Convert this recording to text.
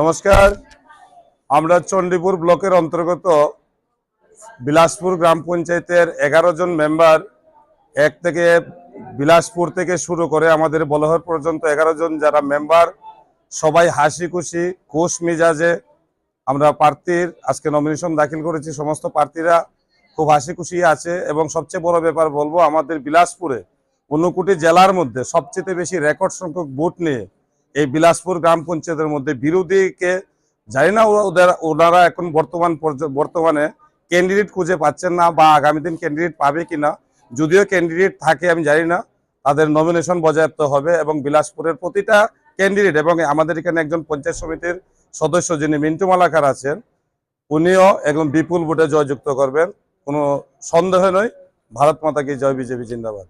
নমস্কার। আমরা চণ্ডীপুর ব্লকের অন্তর্গত বিলাসপুর গ্রাম পঞ্চায়েতের এগারো জন মেম্বার এক থেকে বিলাসপুর থেকে শুরু করে আমাদের বলহর পর্যন্ত এগারো জন যারা মেম্বার, সবাই হাসি খুশি খুশ মিজাজে আমরা প্রার্থীর আজকে নমিনেশন দাখিল করেছি। সমস্ত প্রার্থীরা খুব হাসি খুশি আছে এবং সবচেয়ে বড় ব্যাপার বলব, আমাদের বিলাসপুরে ঊনকোটি জেলার মধ্যে সবচেয়ে বেশি রেকর্ড সংখ্যক ভোট নিয়ে এই বিলাসপুর গ্রাম পঞ্চায়েতের মধ্যে বিরোধীকে জানি না ওদের ওনারা এখন বর্তমান বর্তমানে ক্যান্ডিডেট খুঁজে পাচ্ছেন না বা আগামী দিন ক্যান্ডিডেট পাবে কিনা। যদিও ক্যান্ডিডেট থাকে, আমি জানি না। তাদের নমিনেশন বজায়প্ত হবে এবং বিলাসপুরের প্রতিটা ক্যান্ডিডেট এবং আমাদের এখানে একজন পঞ্চায়েত সমিতির সদস্য যিনি মিন্টু মালাকার আছেন, উনিও একদম বিপুল ভোটে জয়যুক্ত করবেন। কোনো সন্দেহ নয়, ভারত মাতা কি জয় বিজেপি, জিন্দাবাদ।